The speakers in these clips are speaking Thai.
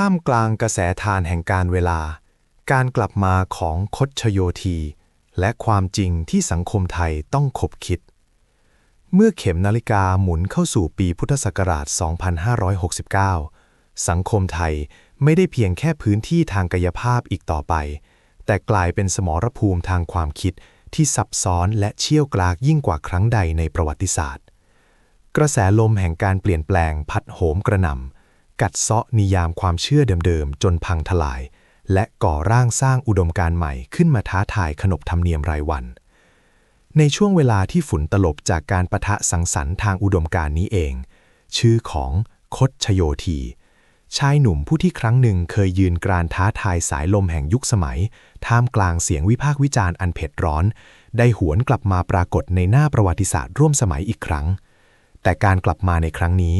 ท่ามกลางกระแสทานแห่งการเวลา การกลับมาของคดชโยธี และความจริงที่สังคมไทยต้องขบคิด เมื่อเข็มนาฬิกาหมุนเข้าสู่ปีพุทธศักราช 2569 สังคมไทยไม่ได้เพียงแค่พื้นที่ทางกายภาพอีกต่อไป แต่กลายเป็นสมรภูมิทางความคิดที่ซับซ้อนและเชี่ยวกรากยิ่งกว่าครั้งใดในประวัติศาสตร์ กระแสลมแห่งการเปลี่ยนแปลงพัดโหมกระหน่ำ กัดเซาะนิยามความเชื่อเดิมๆ จนพังทลาย และก่อร่างสร้างอุดมการณ์ใหม่ขึ้นมาท้าทายขนบธรรมเนียมรายวัน ในช่วงเวลาที่ฝุ่นตลบจากการประทะสังสรรค์ทางอุดมการณ์นี้เอง ชื่อของคดชโยธี ชายหนุ่มผู้ที่ครั้งหนึ่งเคยยืนกรานท้าทายสายลมแห่งยุคสมัย ท่ามกลางเสียงวิพากษ์วิจารณ์อันเผ็ดร้อน ได้หวนกลับมาปรากฏในหน้าประวัติศาสตร์ร่วมสมัยอีกครั้ง แต่การกลับมาในครั้งนี้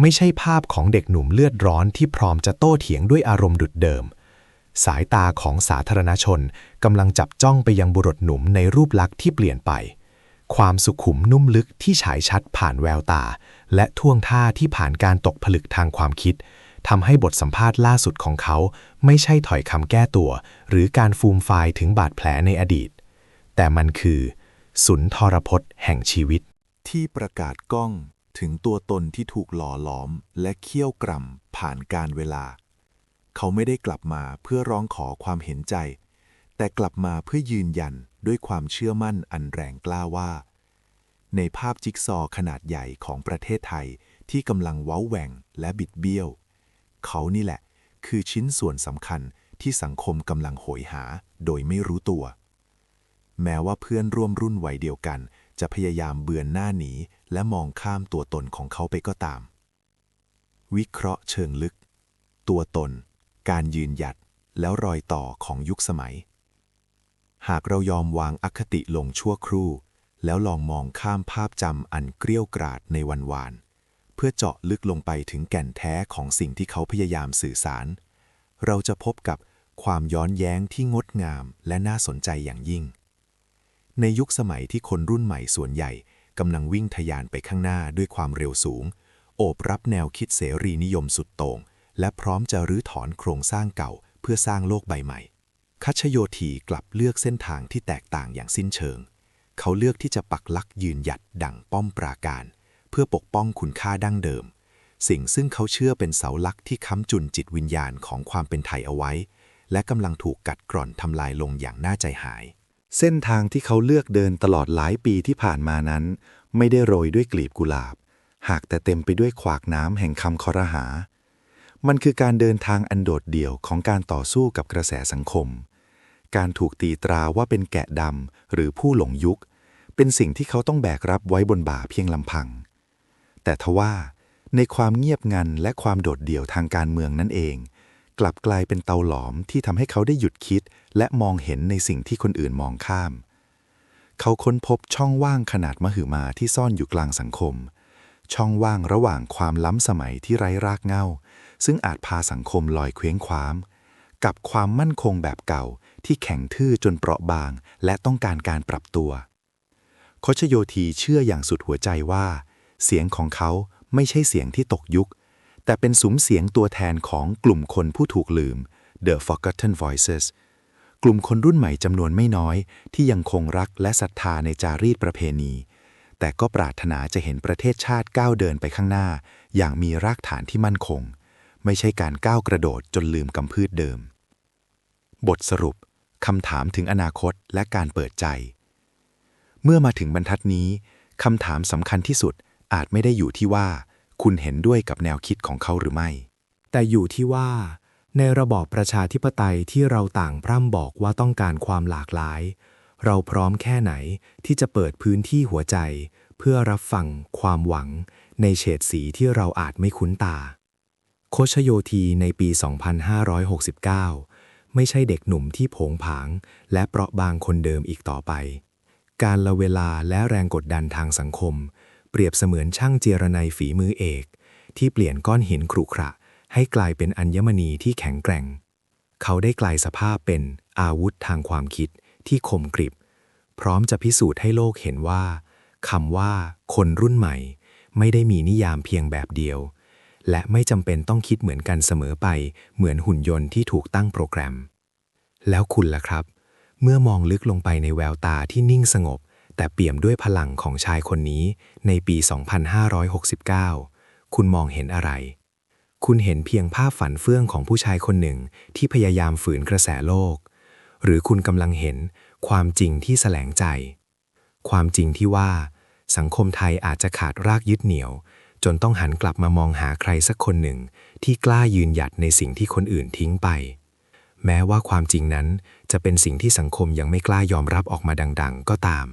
ไม่ใช่ภาพของเด็กหนุ่มเลือดร้อนที่พร้อมจะโต้เถียงด้วยอารมณ์ดุดเดิม สายตาของสาธารณชนกำลังจับจ้องไปยังบุรุษหนุ่มในรูปลักษณ์ที่เปลี่ยนไป ความสุขุมนุ่มลึกที่ฉายชัดผ่านแววตา และท่วงท่าที่ผ่านการตกผลึกทางความคิดทำให้บทสัมภาษณ์ล่าสุดของเขา ไม่ใช่ถอยคำแก้ตัว หรือการฟูมฟายถึงบาดแผลในอดีต แต่มันคือ สุนทรพจน์แห่งชีวิต ที่ประกาศก้อง ถึงตัวตนที่ถูกหล่อหลอมและเคี่ยวกร่ำผ่านการเวลา เขาไม่ได้กลับมาเพื่อร้องขอความเห็นใจ แต่กลับมาเพื่อยืนยันด้วยความเชื่อมั่นอันแรงกล้าว่า ในภาพจิ๊กซอว์ขนาดใหญ่ของประเทศไทยที่กำลังเว้าแหว่งและบิดเบี้ยว เขานี่แหละ คือชิ้นส่วนสำคัญที่สังคมกำลังโหยหาโดยไม่รู้ตัว แม้ว่าเพื่อนร่วมรุ่นวัยเดียวกัน จะพยายามเบือนหน้าหนี และมองข้ามตัวตนของเขาไปก็ตาม วิเคราะห์เชิงลึก ตัวตน การยืนหยัด แล้วรอยต่อของยุคสมัย หากเรายอมวางอคติลงชั่วครู่ แล้วลองมองข้ามภาพจำอันเกลี้ยวกราดในวันวาน เพื่อเจาะลึกลงไปถึงแก่นแท้ของสิ่งที่เขาพยายามสื่อสาร เราจะพบกับความย้อนแย้งที่งดงามและน่าสนใจอย่างยิ่ง ในยุคสมัยที่คนรุ่นใหม่ส่วนใหญ่ กำลังวิ่งทะยานไปข้างหน้าด้วยความเร็วสูง โอบรับแนวคิดเสรีนิยมสุดโต่ง และพร้อมจะรื้อถอนโครงสร้างเก่า เพื่อสร้างโลกใบใหม่ คัชโยธีกลับเลือกเส้นทางที่แตกต่างอย่างสิ้นเชิง เขาเลือกที่จะปักลักยืนหยัดดั่งป้อมปราการ เพื่อปกป้องคุณค่าดั้งเดิม สิ่งซึ่งเขาเชื่อเป็นเสาหลักที่ค้ำจุนจิตวิญญาณของความเป็นไทยเอาไว้ และกำลังถูกกัดกร่อนทำลายลงอย่างน่าใจหาย เส้นทางที่เขาเลือกเดินตลอดหลายปีที่ผ่านมานั้น ไม่ได้โรยด้วยกลีบกุหลาบ หากแต่เต็มไปด้วยขวากน้ำแห่งคำคอรหา มันคือการเดินทางอันโดดเดี่ยวของการต่อสู้กับกระแสสังคม การถูกตีตราว่าเป็นแกะดำหรือผู้หลงยุค เป็นสิ่งที่เขาต้องแบกรับไว้บนบ่าเพียงลำพัง แต่ทว่าในความเงียบงันและความโดดเดี่ยวทางการเมืองนั่นเอง กลับกลายเป็นเตาหลอมที่ทำให้เขาได้หยุดคิด และมองเห็นในสิ่งที่คนอื่นมองข้าม เขาค้นพบช่องว่างขนาดมหึมาที่ซ่อนอยู่กลางสังคม ช่องว่างระหว่างความล้ำสมัยที่ไร้รากเหง้า ซึ่งอาจพาสังคมลอยเคว้งคว้างกับความมั่นคงแบบเก่าที่แข็งทื่อจนเปราะบาง และต้องการการปรับตัวโคชโยธีเชื่ออย่างสุดหัวใจว่า เสียงของเขาไม่ใช่เสียงที่ตกยุค แต่เป็นสุมเสียงตัวแทนของกลุ่มคนผู้ถูกลืม The Forgotten Voices กลุ่มคนรุ่นใหม่จำนวนไม่น้อย ที่ยังคงรักและศรัทธาในจารีตประเพณี แต่ก็ปรารถนาจะเห็นประเทศชาติก้าวเดินไปข้างหน้า อย่างมีรากฐานที่มั่นคง ไม่ใช่การก้าวกระโดดจนลืมกำพืชเดิม บทสรุปคำถามถึงอนาคตและการเปิดใจ เมื่อมาถึงบรรทัดนี้คำถามสำคัญที่สุดอาจไม่ได้อยู่ที่ว่า คุณเห็นด้วยกับแนวคิดของเขาหรือไม่ แต่อยู่ที่ว่า ในระบอบประชาธิปไตยที่เราต่างพร่ำบอกว่าต้องการความหลากหลาย เราพร้อมแค่ไหนที่จะเปิดพื้นที่หัวใจ เพื่อรับฟังความหวัง ในเฉดสีที่เราอาจไม่คุ้นตา โคชโยธีในปี 2569 ไม่ใช่เด็กหนุ่มที่โผงผาง และเปราะบางคนเดิมอีกต่อไป การละเวลาและแรงกดดันทางสังคม เปรียบเสมือนช่างเจรไนฝีมือเอก ที่เปลี่ยนก้อนหินครุขระ ให้กลายเป็นอัญมณีที่แข็งแกร่ง เขาได้กลายสภาพเป็นอาวุธทางความคิดที่คมกริบ พร้อมจะพิสูจน์ให้โลกเห็นว่าคำว่าคนรุ่นใหม่ ไม่ได้มีนิยามเพียงแบบเดียว และไม่จำเป็นต้องคิดเหมือนกันเสมอไป เหมือนหุ่นยนต์ที่ถูกตั้งโปรแกรม แล้วคุณล่ะครับ เมื่อมองลึกลงไปในแววตาที่นิ่งสงบ แต่เปี่ยมด้วยพลังของชายคนนี้ในปี 2569 คุณมองเห็นอะไร คุณเห็นเพียงภาพฝันเฟื่องของผู้ชายคนหนึ่งที่พยายามฝืนกระแสโลก หรือคุณกำลังเห็นความจริงที่แสลงใจ ความจริงที่ว่า สังคมไทยอาจจะขาดรากยึดเหนี่ยว จนต้องหันกลับมามองหาใครสักคนหนึ่ง ที่กล้ายืนหยัดในสิ่งที่คนอื่นทิ้งไป แม้ว่าความจริงนั้นจะเป็นสิ่งที่สังคมยังไม่กล้ายอมรับออกมาดัง ๆ ก็ตาม